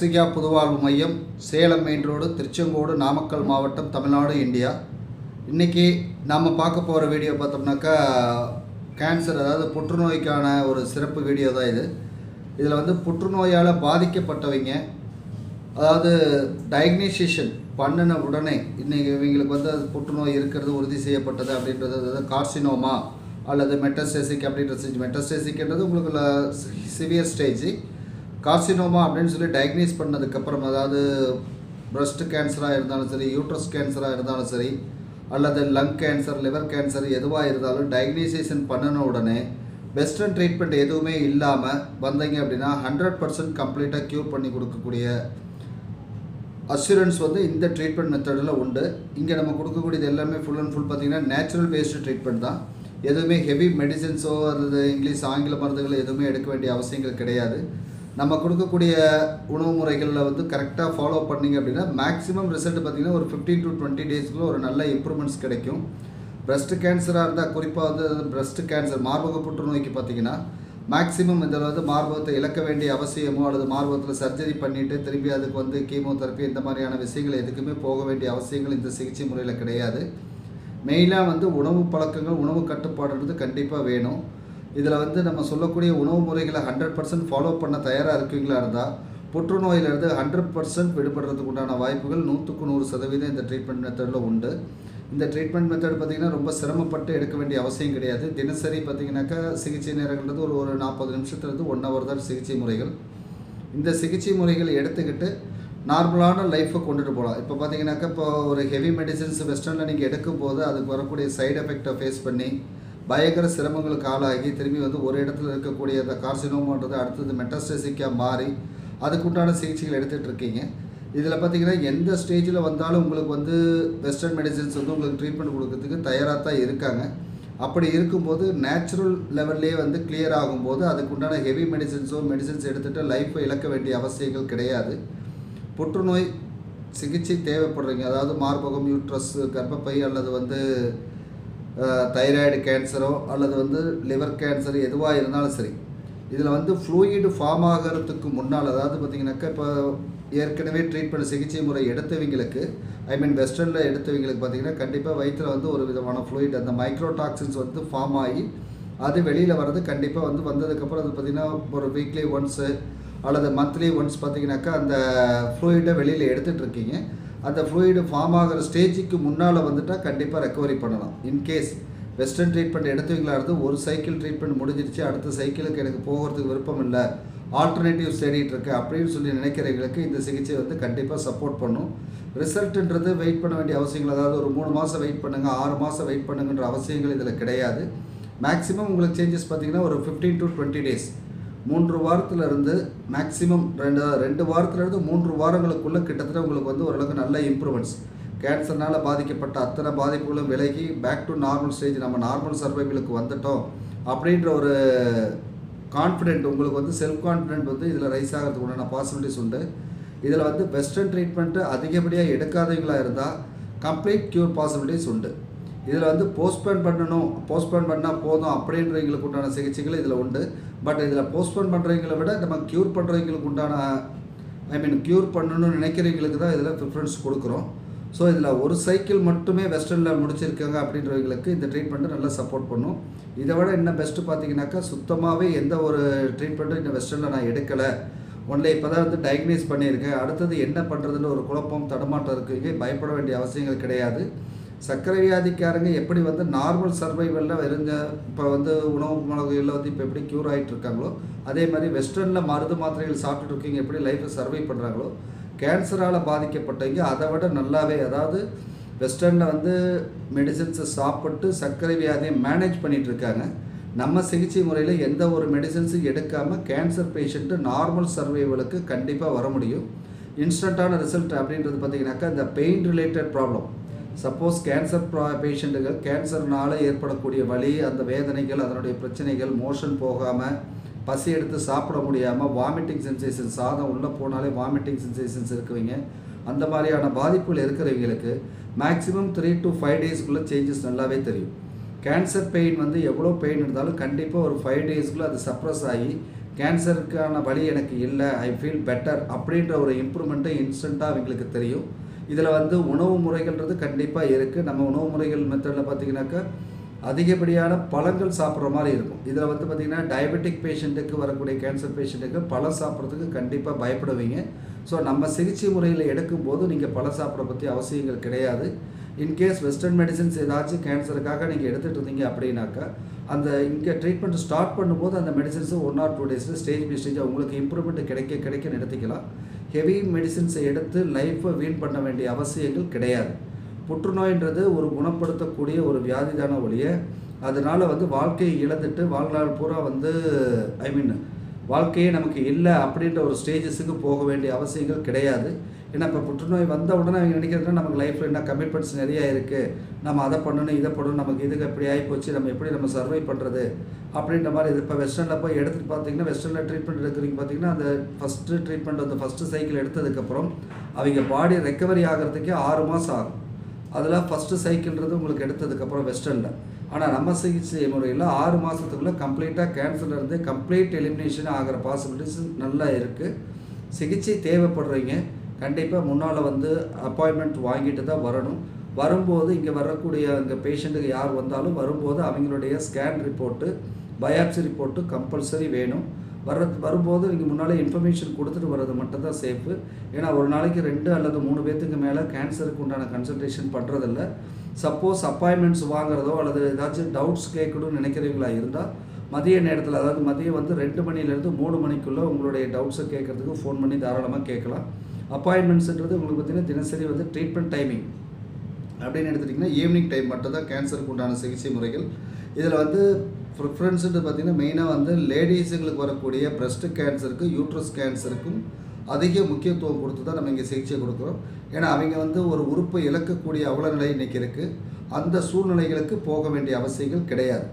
அக்ஸிகா புதுவாழ்வு மையம் Salem main road Tiruchengode Namakkal மாவட்டம் Tamil Nadu India. இன்றைக்கி நாம் பார்க்க போகிற வீடியோ பார்த்தோம்னாக்கா கேன்சர் அதாவது புற்றுநோய்க்கான ஒரு சிறப்பு வீடியோ தான் இது. இதில் வந்து புற்றுநோயால் பாதிக்கப்பட்டவங்க அதாவது டயக்னைசேஷன் பண்ணின உடனே இன்றைக்கி இவங்களுக்கு வந்து அது புற்றுநோய் இருக்கிறது உறுதி செய்யப்பட்டது அப்படின்றது அதாவது கார்சினோமா அல்லது மெட்டஸ்டேசிக் அப்படின்ற ஸ்டேஜ் மெட்டஸ்டேசிக்ன்றது உங்களுக்கு சிவியர் ஸ்டேஜ் கார்சினோமா அப்படின்னு சொல்லி டயக்னைஸ் பண்ணதுக்கப்புறம் அதாவது பிரஸ்ட் கேன்சராக இருந்தாலும் சரி யூட்ரஸ் கேன்சராக இருந்தாலும் சரி அல்லது லங் கேன்சர் லிவர் கேன்சர் எதுவாக இருந்தாலும் டயக்னைசேஷன் பண்ணின உடனே வெஸ்டர்ன் ட்ரீட்மெண்ட் எதுவுமே இல்லாமல் வந்தீங்க அப்படின்னா ஹண்ட்ரட் பர்சன்ட் கம்ப்ளீட்டாக க்யூர் பண்ணி கொடுக்கக்கூடிய அஷூரன்ஸ் வந்து இந்த ட்ரீட்மெண்ட் மெத்தடில் உண்டு. இங்கே நம்ம கொடுக்கக்கூடியது எல்லாமே ஃபுல் அண்ட் ஃபுல் பார்த்திங்கன்னா நேச்சுரல் பேஸ்டு ட்ரீட்மெண்ட் தான். எதுவுமே ஹெவி மெடிசின்ஸோ அல்லது இங்கிலீஷ் ஆங்கில மருந்துகள் எதுவுமே எடுக்க வேண்டிய அவசியங்கள் கிடையாது. நம்ம கொடுக்கக்கூடிய உணவு முறைகளில் வந்து கரெக்டாக ஃபாலோ பண்ணிங்க அப்படின்னா மேக்ஸிமம் ரிசல்ட் பார்த்திங்கன்னா ஒரு ஃபிஃப்டீன் டு டுவெண்ட்டி டேஸ்க்குள்ள ஒரு நல்ல இம்ப்ரூவ்மெண்ட்ஸ் கிடைக்கும். பிரஸ்ட் கேன்சராக இருந்தால் குறிப்பாக வந்து பிரஸ்ட் கேன்சர் மார்பக புற்றுநோய்க்கு பார்த்தீங்கன்னா மேக்ஸிமம் இதில் வந்து மார்பகத்தை இழக்க வேண்டிய அவசியமோ அல்லது மார்பகத்தில் சர்ஜரி பண்ணிவிட்டு திரும்பி அதுக்கு வந்து கீமோதெரப்பி இந்த மாதிரியான விஷயங்கள் எதுக்குமே போக வேண்டிய அவசியங்கள் இந்த சிகிச்சை முறையில் கிடையாது. மெயினாக வந்து உணவு பழக்கங்கள் உணவு கட்டுப்பாடுன்றது கண்டிப்பாக வேணும். இதில் வந்து நம்ம சொல்லக்கூடிய உணவு முறைகளை ஹண்ட்ரட் பர்சன்ட் ஃபாலோ பண்ண தயாராக இருக்கீங்களா இருந்தால் புற்றுநோயிலிருந்து ஹண்ட்ரட் பர்சன்ட் விடுபடுறதுக்கு உண்டான வாய்ப்புகள் நூற்றுக்கு நூறு சதவீதம் இந்த ட்ரீட்மெண்ட் மெத்தடில் உண்டு. இந்த ட்ரீட்மெண்ட் மெத்தட் பார்த்திங்கன்னா ரொம்ப சிரமப்பட்டு எடுக்க வேண்டிய அவசியம் கிடையாது. தினசரி பார்த்திங்கனாக்கா சிகிச்சை நேரங்கள்ன்றது ஒரு ஒரு நாற்பது நிமிஷத்துலேருந்து ஒன் ஹவர் தான் சிகிச்சை முறைகள். இந்த சிகிச்சை முறைகள் எடுத்துக்கிட்டு நார்மலான லைஃப்பை கொண்டுட்டு போகலாம். இப்போ பார்த்தீங்கன்னாக்கா இப்போ ஒரு ஹெவி மெடிசின்ஸ் வெஸ்டர்னில் நீங்கள் எடுக்கும் போது அதுக்கு வரக்கூடிய சைடு எஃபெக்டை ஃபேஸ் பண்ணி பயங்கர சிரமங்களுக்கு ஆளாகி திரும்பி வந்து ஒரு இடத்துல இருக்கக்கூடிய அந்த கார்சினோமான்றது அடுத்தது மெட்டாஸ்டேசிக்காக மாறி அதுக்குண்டான சிகிச்சைகள் எடுத்துகிட்டு இருக்கீங்க. இதில் பார்த்தீங்கன்னா எந்த ஸ்டேஜில் வந்தாலும் உங்களுக்கு வந்து வெஸ்டர்ன் மெடிசின்ஸ் வந்து உங்களுக்கு ட்ரீட்மெண்ட் கொடுக்கறதுக்கு தயாராக தான் இருக்காங்க. அப்படி இருக்கும்போது நேச்சுரல் லெவல்லே வந்து கிளியர் ஆகும்போது அதுக்குண்டான ஹெவி மெடிசின்ஸோ மெடிசின்ஸ் எடுத்துகிட்டு லைஃப்பை இழக்க வேண்டிய அவசியங்கள் கிடையாது. புற்றுநோய் சிகிச்சை தேவைப்படுறீங்க. அதாவது மார்பகம் யூட்ரஸ் கர்ப்பப்பை அல்லது வந்து தைராய்டு கேன்சரோ அல்லது வந்து லிவர் கேன்சர் எதுவாக இருந்தாலும் சரி இதில் வந்து ஃப்ளூயிடு ஃபார்ம் ஆகிறதுக்கு முன்னால் அதாவது பார்த்திங்கனாக்கா இப்போ ஏற்கனவே ட்ரீட்மெண்ட் சிகிச்சை முறை எடுத்தவங்களுக்கு ஐ மீன் வெஸ்டர்னில் எடுத்தவங்களுக்கு பார்த்திங்கன்னா கண்டிப்பாக வயிற்றில் வந்து ஒரு விதமான ஃப்ளூயிட் அந்த மைக்ரோடாக்சின்ஸ் வந்து ஃபார்ம் ஆகி அது வெளியில் வர்றது கண்டிப்பாக வந்து வந்ததுக்கப்புறம் அது பார்த்திங்கன்னா ஒரு வீக்லி ஒன்ஸு அல்லது மந்த்லி ஒன்ஸ் பார்த்திங்கனாக்கா அந்த ஃப்ளூயிட்டை வெளியில் எடுத்துகிட்டு இருக்கீங்க. அந்த ஃப்ளூயிடு ஃபார்ம் ஆகிற ஸ்டேஜுக்கு முன்னால் வந்துட்டால் கண்டிப்பாக ரெக்கவரி பண்ணலாம். இன்கேஸ் வெஸ்டர்ன் ட்ரீட்மெண்ட் எடுத்தவங்களா இருந்து ஒரு சைக்கிள் ட்ரீட்மெண்ட் முடிஞ்சிருச்சு அடுத்த சைக்கிளுக்கு எனக்கு போகிறதுக்கு விருப்பம் இல்லை ஆல்டர்னேட்டிவ் தேடிட்டு இருக்கு அப்படின்னு சொல்லி நினைக்கிறவங்களுக்கு இந்த சிகிச்சை வந்து கண்டிப்பாக சப்போர்ட் பண்ணும். ரிசல்ட்டுன்றது வெயிட் பண்ண வேண்டிய அவசியங்கள் அதாவது ஒரு மூணு மாதம் வெயிட் பண்ணுங்கள் ஆறு மாதம் வெயிட் பண்ணுங்கன்ற அவசியங்கள் இதில் கிடையாது. மேக்ஸிமம் உங்களுக்கு சேஞ்சஸ் பார்த்தீங்கன்னா ஒரு ஃபிஃப்டீன் டு டுவெண்ட்டி டேஸ் மூன்று வாரத்தில் இருந்து மேக்ஸிமம் ரெண்டு ரெண்டு வாரத்துலேருந்து மூன்று வாரங்களுக்குள்ளே கிட்டத்தட்ட உங்களுக்கு வந்து ஓரளவுக்கு நல்ல இம்ப்ரூவ்மெண்ட்ஸ் கேன்சர்னால் பாதிக்கப்பட்ட அத்தனை பாதிப்புகளும் விலகி பேக் டு நார்மல் ஸ்டேஜ் நம்ம நார்மல் சர்வைவலுக்கு வந்துட்டோம். அப்படின்ற ஒரு கான்ஃபிடென்ட் உங்களுக்கு வந்து செல்ஃப் கான்ஃபிடென்ட் வந்து இதில் ரைஸ் ஆகிறதுக்கு உண்டான பாசிபிலிட்டிஸ் உண்டு. இதில் வந்து வெஸ்டர்ன் ட்ரீட்மெண்ட்டு அதிகப்படியாக எடுக்காதவங்களாக இருந்தால் கம்ப்ளீட் க்யூர் பாசிபிலிட்டிஸ் உண்டு. இதில் வந்து போஸ்ட்போன் பண்ணணும் போஸ்ட்போன் பண்ணால் போதும் அப்படின்றவங்களுக்கு உண்டான சிகிச்சைகள் இதில் உண்டு. பட் இதில் போஸ்ட்போன் பண்ணுறவங்களை விட நம்ம க்யூர் பண்ணுறவங்களுக்கு உண்டான ஐ மீன் க்யூர் பண்ணணும்னு நினைக்கிறவங்களுக்கு தான் இதில் ப்ரிஃபரன்ஸ் கொடுக்குறோம். ஸோ இதில் ஒரு சைக்கிள் மட்டுமே வெஸ்டர்னில் முடிச்சிருக்காங்க அப்படின்றவங்களுக்கு இந்த ட்ரீட்மெண்ட்டு நல்லா சப்போர்ட் பண்ணும். இதை விட என்ன பெஸ்ட்டு பார்த்தீங்கன்னாக்கா சுத்தமாகவே எந்த ஒரு ட்ரீட்மெண்ட்டும் இந்த வெஸ்டர்னில் நான் எடுக்கலை. ஒன்லே இப்போ தான் வந்து டயக்னைஸ் பண்ணியிருக்கேன். அடுத்தது என்ன பண்ணுறதுன்னு ஒரு குழப்பம் தடுமாற்றம் இருக்குங்க பயப்பட வேண்டிய அவசியங்கள் கிடையாது. சர்க்கரை வியாதிக்காரங்க எப்படி வந்து நார்மல் சர்வைவலில் வெறுங்க இப்போ வந்து உணவு முறைகளில் வந்து இப்போ எப்படி க்யூர் ஆகிட்டு இருக்காங்களோ அதே மாதிரி வெஸ்டர்னில் மருந்து மாத்திரைகள் சாப்பிட்டுட்டு இருக்கீங்க எப்படி லைஃப்பை சர்வை பண்ணுறாங்களோ கேன்சரால் பாதிக்கப்பட்டவங்க அதை விட நல்லாவே அதாவது வெஸ்டர்னில் வந்து மெடிசன்ஸை சாப்பிட்டு சர்க்கரை வியாதியை மேனேஜ் பண்ணிகிட்டு இருக்காங்க. நம்ம சிகிச்சை முறையில் எந்த ஒரு மெடிசன்ஸும் எடுக்காமல் கேன்சர் பேஷண்ட்டு நார்மல் சர்வைவலுக்கு கண்டிப்பாக வர முடியும். இன்ஸ்டண்ட்டான ரிசல்ட் அப்படின்றது பார்த்தீங்கன்னாக்கா இந்த pain related problem suppose cancer பேஷண்ட்டுகள் கேன்சர்னால் ஏற்படக்கூடிய வலி அந்த வேதனைகள் அதனுடைய பிரச்சனைகள் மோஷன் போகாமல் பசி எடுத்து சாப்பிட முடியாமல் வாமிட்டிங் சென்சேஷன் சாதம் உள்ளே போனாலே வாமிட்டிங் சென்சேஷன்ஸ் இருக்குவீங்க. அந்த மாதிரியான பாதிப்புகள் இருக்கிறவங்களுக்கு மேக்ஸிமம் த்ரீ டு ஃபைவ் டேஸ்க்குள்ளே சேஞ்சஸ் நல்லாவே தெரியும். கேன்சர் பெயின் வந்து எவ்வளோ பெயின் இருந்தாலும் கண்டிப்பாக ஒரு ஃபைவ் டேஸ்க்குள்ளே அது சப்ரஸ் ஆகி கேன்சருக்கான வழி எனக்கு இல்லை ஐ ஃபீல் பெட்டர் அப்படின்ற ஒரு இம்ப்ரூவ்மெண்ட்டை இன்ஸ்டண்ட்டாக அவங்களுக்கு தெரியும். இதில் வந்து உணவு முறைகள்ன்றது கண்டிப்பாக இருக்குது நம்ம உணவு முறைகள் மெத்தடில் பார்த்தீங்கன்னாக்கா அதிகப்படியான பழங்கள் சாப்பிட்ற மாதிரி இருக்கும். இதில் வந்து பார்த்திங்கன்னா டயபெட்டிக் பேஷண்ட்டுக்கு வரக்கூடிய கேன்சர் பேஷண்ட்டுக்கு பழம் சாப்பிட்றதுக்கு கண்டிப்பாக பயப்படுவீங்க. ஸோ நம்ம சிகிச்சை முறையில் எடுக்கும்போது நீங்கள் பழம் சாப்பிட்ற பற்றி அவசியங்கள் கிடையாது. இன்கேஸ் வெஸ்டர்ன் மெடிசின்ஸ் ஏதாச்சும் கேன்சருக்காக நீங்கள் எடுத்துகிட்டு இருந்தீங்க அப்படின்னாக்கா அந்த இங்கே ட்ரீட்மெண்ட் ஸ்டார்ட் பண்ணும்போது அந்த மெடிசின்ஸு ஒன் ஆர் டூ டேஸில் ஸ்டேஜ் பை ஸ்டேஜ் உங்களுக்கு இம்ப்ரூவ்மெண்ட் கிடைக்க கிடைக்க நடத்திக்கலாம் ஹெவி மெடிசின்ஸை எடுத்து லைஃப்பை வீண் பண்ண வேண்டிய அவசியங்கள் கிடையாது. புற்றுநோயின்றது ஒரு குணப்படுத்தக்கூடிய ஒரு வியாதிதான ஒழிய அதனால் வந்து வாழ்க்கையை இழந்துட்டு வாழ்நாள் பூரா வந்து ஐ மீன் வாழ்க்கையே நமக்கு இல்லை அப்படின்ற ஒரு ஸ்டேஜஸுக்கு போக வேண்டிய அவசியங்கள் கிடையாது. ஏன்னா இப்போ புற்றுநோய் வந்த உடனே அவங்க நினைக்கிறதுனா நமக்கு லைஃப்பில் என்ன கமிட்மெண்ட்ஸ் நிறையா இருக்குது நம்ம அதை பண்ணணும் இதை பண்ணணும் நமக்கு இதுக்கு எப்படி ஆகி போச்சு நம்ம எப்படி நம்ம சர்வை பண்ணுறது அப்படின்ற மாதிரி இது. இப்போ வெஸ்டர்னில் போய் எடுத்துகிட்டு பார்த்தீங்கன்னா வெஸ்டர்னில் ட்ரீட்மெண்ட் எடுக்கிறீங்க பார்த்தீங்கன்னா அந்த ஃபஸ்ட்டு ட்ரீட்மெண்ட் அந்த ஃபஸ்ட்டு சைக்கிள் எடுத்ததுக்கப்புறம் அவங்க பாடி ரெக்கவரி ஆகிறதுக்கே ஆறு மாதம் ஆகும். அதில் ஃபஸ்ட்டு சைக்கிள்ன்றது உங்களுக்கு எடுத்ததுக்கப்புறம் வெஸ்டர்னில் ஆனால் நம்ம சிகிச்சை முறையில் ஆறு மாதத்துக்குள்ளே கம்ப்ளீட்டாக கேன்சர்லேருந்து கம்ப்ளீட் எலிமினேஷன் ஆகிற பாசிபிலிட்டிஸ் நல்லா இருக்குது சிகிச்சை தேவைப்படுறீங்க. கண்டிப்பாக முன்னால் வந்து அப்பாயின்மெண்ட் வாங்கிட்டு தான் வரணும். வரும்போது இங்கே வரக்கூடிய இங்கே பேஷண்ட்டுக்கு யார் வந்தாலும் வரும்போது அவங்களுடைய scan report biopsy report compulsory வேணும். வர்றது வரும்போது நீங்கள் முன்னாலே இன்ஃபர்மேஷன் கொடுத்துட்டு வர்றது மட்டும்தான் சேஃபு ஏன்னா ஒரு நாளைக்கு ரெண்டு அல்லது மூணு பேர்த்துக்கு மேலே கேன்சருக்கு உண்டான கன்சல்டேஷன் பண்ணுறதில்ல சப்போஸ் அப்பாயின்மெண்ட்ஸ் வாங்குறதோ அல்லது ஏதாச்சும் டவுட்ஸ் கேட்கணும்னு நினைக்கிறவங்களா இருந்தால் மதிய நேரத்தில் அதாவது மதியம் வந்து ரெண்டு மணிலேருந்து மூணு மணிக்குள்ளே உங்களுடைய டவுட்ஸை கேட்குறதுக்கு ஃபோன் பண்ணி தாராளமாக கேட்கலாம். அப்பாயின்மெண்ட்ஸுன்றது உங்களுக்கு பார்த்தீங்கன்னா தினசரி வந்து ட்ரீட்மெண்ட் டைமிங் அப்படின்னு எடுத்துட்டிங்கன்னா ஈவினிங் டைம் மட்டும் தான் கேன்சருக்கு உண்டான சிகிச்சை முறைகள். இதில் வந்து ப்ரிஃபரன்ஸுன்னு பார்த்தீங்கன்னா மெயினாக வந்து லேடிஸுங்களுக்கு வரக்கூடிய பிரஸ்ட் கேன்சருக்கு யூட்ரஸ் கேன்சருக்கும் அதிக முக்கியத்துவம் கொடுத்து தான் நம்ம இங்கே சிகிச்சை கொடுக்குறோம். ஏன்னா அவங்க வந்து ஒரு உறுப்பை இழக்கக்கூடிய அவல நிலை இன்றைக்கி இருக்குது அந்த சூழ்நிலைகளுக்கு போக வேண்டிய அவசியங்கள் கிடையாது.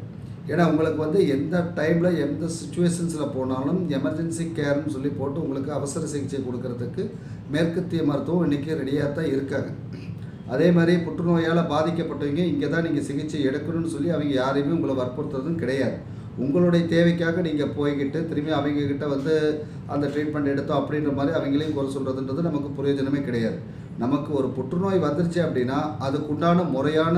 ஏன்னா உங்களுக்கு வந்து எந்த டைமில் எந்த சுச்சுவேஷன்ஸில் போனாலும் எமர்ஜென்சி கேர்னு சொல்லி போட்டு உங்களுக்கு அவசர சிகிச்சை கொடுக்கறதுக்கு மேற்கத்திய மருத்துவம் இன்றைக்கி ரெடியாக தான் இருக்காங்க. அதே மாதிரி புற்றுநோயால் பாதிக்கப்பட்டவங்க இங்கே தான் நீங்கள் சிகிச்சை எடுக்கணும்னு சொல்லி அவங்க யாரையுமே உங்களை வற்புறுத்துறதும் கிடையாது. உங்களுடைய தேவைக்காக நீங்கள் போய்கிட்டு திரும்பி அவங்கக்கிட்ட வந்து அந்த ட்ரீட்மெண்ட் எடுத்தோம் அப்படின்ற மாதிரி அவங்களையும் குறை சொல்கிறதுன்றது நமக்கு பிரயோஜனமே கிடையாது. நமக்கு ஒரு புற்றுநோய் வந்துருச்சு அப்படின்னா அதுக்குண்டான முறையான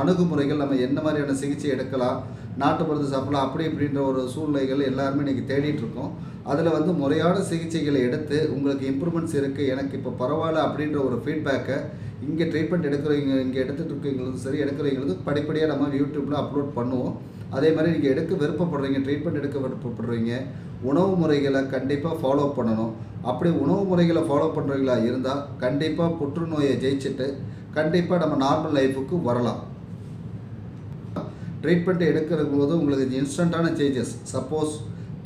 அணுகுமுறைகள் நம்ம என்ன மாதிரியான சிகிச்சை எடுக்கலாம் நாட்டுப்புறத்து சாப்பிடலாம் அப்படி இப்படின்ற ஒரு சூழ்நிலைகள் எல்லாருமே இன்றைக்கி தேடிட்டுருக்கோம். அதில் வந்து முறையான சிகிச்சைகளை எடுத்து உங்களுக்கு இம்ப்ரூவ்மெண்ட்ஸ் இருக்குது எனக்கு இப்போ பரவாயில்ல அப்படின்ற ஒரு ஃபீட்பேக்கை இங்கே ட்ரீட்மெண்ட் எடுக்கிறவங்க இங்கே எடுத்துகிட்டு இருக்கவங்களுக்கும் சரி எடுக்கிறவங்களுக்கு படிப்படியாக நம்ம யூடியூப்பில் அப்லோட் பண்ணுவோம். அதே மாதிரி நீங்கள் எடுக்க விருப்பப்படுறீங்க ட்ரீட்மெண்ட் எடுக்க விருப்பப்படுறீங்க உணவு முறைகளை கண்டிப்பாக ஃபாலோ பண்ணணும். அப்படி உணவு முறைகளை ஃபாலோ பண்ணுறவங்களா இருந்தால் கண்டிப்பாக புற்றுநோயை ஜெயிச்சுட்டு கண்டிப்பாக நம்ம நார்மல் லைஃபுக்கு வரலாம். ட்ரீட்மெண்ட் எடுக்கிற போது உங்களுக்கு இன்ஸ்டண்ட்டான சேஞ்சஸ் சப்போஸ்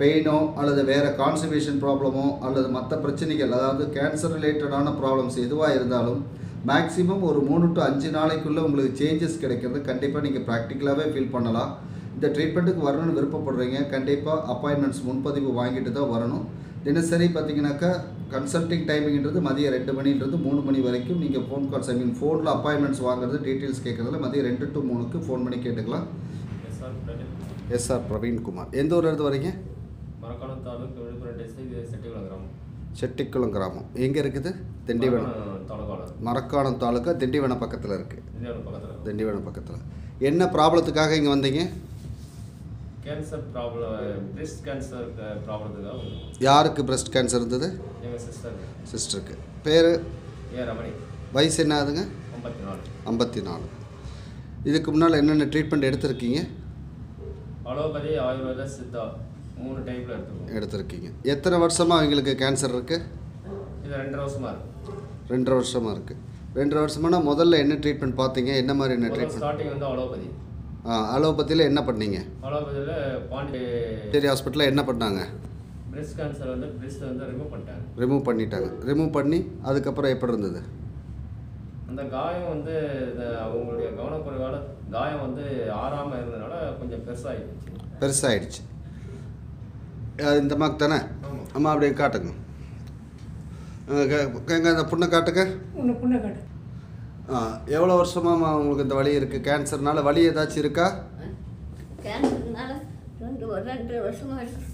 பெயினோ அல்லது வேறு கான்ஸ்டிபேஷன் ப்ராப்ளமோ அல்லது மற்ற பிரச்சனைகள் அதாவது கேன்சர் ரிலேட்டடான ப்ராப்ளம்ஸ் எதுவாக இருந்தாலும் மேக்ஸிமம் ஒரு மூணு டு அஞ்சு நாளைக்குள்ளே உங்களுக்கு சேஞ்சஸ் கிடைக்கிறது. கண்டிப்பாக நீங்கள் ப்ராக்டிக்கலாகவே ஃபீல் பண்ணலாம். இந்த ட்ரீட்மெண்ட்டுக்கு வரணும்னு விருப்பப்படுறீங்க. கண்டிப்பாக அப்பாயின்மெண்ட்ஸ் முன்பதிவு வாங்கிட்டு தான் வரணும். தினசரி பார்த்தீங்கன்னாக்கா கன்சல்டிங் டைமிங்கிறது மதியம் ரெண்டு மணின்றது மூணு மணி வரைக்கும் நீங்கள் ஃபோன் கால்ஸ் ஐ மீன் ஃபோனில் அப்பாயின்மெண்ட்ஸ் வாங்குறது டீட்டெயில்ஸ் கேட்குறதுல மதியம் ரெண்டு டு மூணுக்கு ஃபோன் பண்ணி கேட்டுக்கலாம். எஸ்ஆர் பிரதீப் எஸ்ஆர் பிரவீன்குமார் எந்த ஊர்ல இருந்து வரீங்க? மரக்காணம் தாலுக்கு விழுப்புரம் டிஸ்ட்ரிக்ட் செட்டிகுளம் கிராமம். செட்டிக்குளம் கிராமம். எங்கே இருக்குது? திண்டிவனம். மரக்காணம் தாலுக்கா. திண்டிவனம் பக்கத்தில் இருக்குது திண்டிவனம் பக்கத்தில். என்ன ப்ராப்ளத்துக்காக இங்கே வந்தீங்க? கேன்சர் ப்ராப்ளம் பிரெஸ்ட் கேன்சர் ப்ராப்ளத்துக்காக. யாருக்கு பிரஸ்ட் கேன்சர் இருந்தது? சிஸ்டருக்கு. பேர்? வயசு என்ன ஆகுதுங்க ஐம்பத்தி நாலு இதுக்கு முன்னால் என்னென்ன ட்ரீட்மெண்ட் எடுத்திருக்கீங்க? அலோபதி ஆயுர்வேத சித்தா. மூணு டைப்பில் எடுத்துக்கோம் எடுத்திருக்கீங்க. எத்தனை வருஷமாக அவங்களுக்கு கேன்சர் இருக்குது இது ரெண்டரை வருஷமா இருக்கு. ரெண்டரை வருஷமாக இருக்குது ரெண்டரை வருஷமானா முதல்ல என்ன ட்ரீட்மெண்ட் பார்த்தீங்க? என்ன மாதிரி என்ன ட்ரீட்மெண்ட் ஸ்டார்டிங் வந்து அலோபதி. ஆ அலோபதியில் என்ன பண்ணீங்க? அலோபதியில் பாண்டி சரி ஹாஸ்பிட்டலில் என்ன பண்ணாங்க? பிரெஸ்ட் கேன்சர் வந்து பிரெஸ்ட் வந்து ரிமூவ் பண்ணிட்டாங்க. ரிமூவ் பண்ணிட்டாங்க. ரிமூவ் பண்ணி அதுக்கப்புறம் எப்படி இருந்தது? அந்த காயம் வந்து இந்த அவங்களுடைய கவனக்குறைவால காயம் வந்து ஆறாமல் இருந்ததுனால கொஞ்சம் பெருசாகிடுச்சு பெருசாகிடுச்சு அது இந்த மார்க் தானே? ஆமாம் அம்மா அப்படியே காட்டுங்க. எங்க அந்த புண்ணை காட்டுங்க. உன்னை புண்ணை காட்டு ஆ எவ்வளோ வருஷமாம்மா உங்களுக்கு இந்த வலி இருக்குது கேன்சர்னால வலி ஏதாச்சும் இருக்கா? கேன்சர்னால ரெண்டு ஒரு ரெண்டு வருஷமா இருக்கு.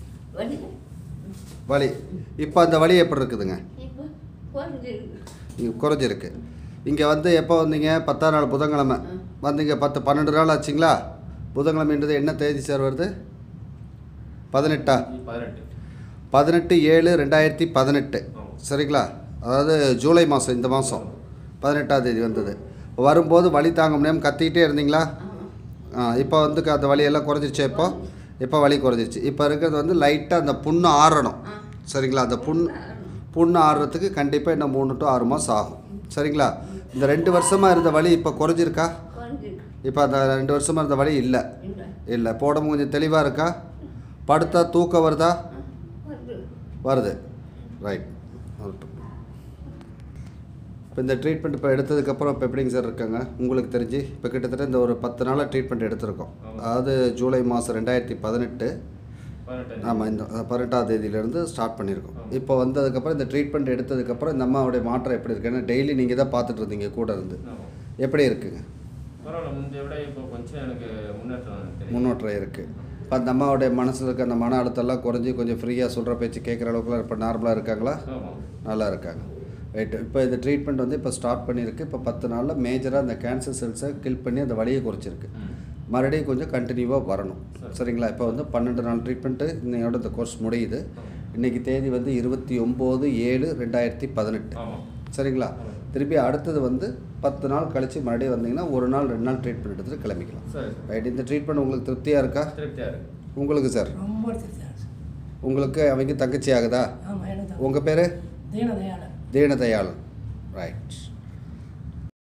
வலி. இப்போ அந்த வலி எப்படி இருக்குதுங்க? இங்கே குறைஞ்சிருக்கு. இங்கே வந்து எப்போ வந்தீங்க? பத்தாம் நாள் புதன்கிழமை. வந்தீங்க பத்து பன்னெண்டு நாள் ஆச்சுங்களா? புதன்கிழமைன்றது என்ன தேதி சார் வருது? பதினெட்டா? பதினெட்டு. ஏழு ரெண்டாயிரத்தி பதினெட்டு. சரிங்களா? அதாவது ஜூலை மாதம் இந்த மாதம் பதினெட்டாம் தேதி வந்தது. வரும்போது வலி தாங்க முடியாமல் கத்திக்கிட்டே இருந்தீங்களா? ஆ இப்போ வந்து அந்த வலியெல்லாம் குறைஞ்சிருச்சு இப்போ? இப்போ வலி குறைஞ்சிருச்சு. இப்போ இருக்கிறது வந்து லைட்டாக அந்த புண்ணு ஆறணும். சரிங்களா? அந்த புண் புண்ணு ஆறுறதுக்கு கண்டிப்பாக இன்னும் மூணு டு ஆறு மாதம் ஆகும். சரிங்களா? இந்த ரெண்டு வருஷமாக இருந்த வலி இப்போ குறைஞ்சிருக்கா? இப்போ அந்த ரெண்டு வருஷமாக இருந்த வலி இல்லை. இல்லை. போடவும் கொஞ்சம் தெளிவாக இருக்கா? படுத்தா தூக்கம் வருதா? வருது. வருது. ரைட் இப்போ இந்த ட்ரீட்மெண்ட் இப்போ எடுத்ததுக்கப்புறம் இப்போ எப்படிங்க சார் இருக்காங்க? உங்களுக்கு தெரிஞ்சு இப்போ கிட்டத்தட்ட இந்த ஒரு பத்து நாளாக ட்ரீட்மெண்ட் எடுத்திருக்கோம். அதாவது ஜூலை மாதம் ரெண்டாயிரத்தி பதினெட்டு ஆமாம் இந்த பதினெட்டாம் தேதியிலேருந்து ஸ்டார்ட் பண்ணியிருக்கோம். இப்போ வந்ததுக்கப்புறம் இந்த ட்ரீட்மெண்ட் எடுத்ததுக்கப்புறம் இந்த அம்மாவுடைய மாற்றம் எப்படி இருக்குன்னு டெய்லி நீங்கள் தான் பார்த்துட்டு இருந்தீங்க கூட இருந்து. எப்படி இருக்குங்க? முன்னேற்றம் இருக்குது இப்போ அந்த அம்மாவுடைய மனசில் இருக்க அந்த மன அழுத்தம்லாம் குறைஞ்சி கொஞ்சம் ஃப்ரீயாக சொல்கிற பேச்சு கேட்குற அளவுக்குலாம் இப்போ நார்மலாக இருக்காங்களா? நல்லா இருக்காங்க. ரைட்டு இப்போ இந்த ட்ரீட்மெண்ட் வந்து இப்போ ஸ்டார்ட் பண்ணியிருக்கு இப்போ பத்து நாளில் மேஜராக அந்த கேன்சர் செல்ஸை கில் பண்ணி அந்த வலியை குறைச்சிருக்கு. மறுபடியும் கொஞ்சம் கண்டினியூவாக வரணும். சரிங்களா? இப்போ வந்து பன்னெண்டு நாள் ட்ரீட்மெண்ட்டு இன்னையோட இந்த கோர்ஸ் முடியுது. இன்றைக்கி தேதி வந்து இருபத்தி ஒம்பது ஏழு ரெண்டாயிரத்தி பதினெட்டு. சரிங்களா? திருப்பி அடுத்தது வந்து பத்து நாள் கழித்து மறுபடியும் வந்தீங்கன்னா ஒரு நாள் ரெண்டு நாள் ட்ரீட்மெண்ட் எடுத்துகிட்டு கிளம்பிக்கலாம். ரைட் இந்த ட்ரீட்மெண்ட் உங்களுக்கு திருப்தியாக இருக்கா? உங்களுக்கு சார் ரொம்ப திருப்தியாக இருக்கு உங்களுக்கு அவங்க தங்கச்சி ஆகுதா? உங்கள் பேர்? தீனதயாள் ரைட்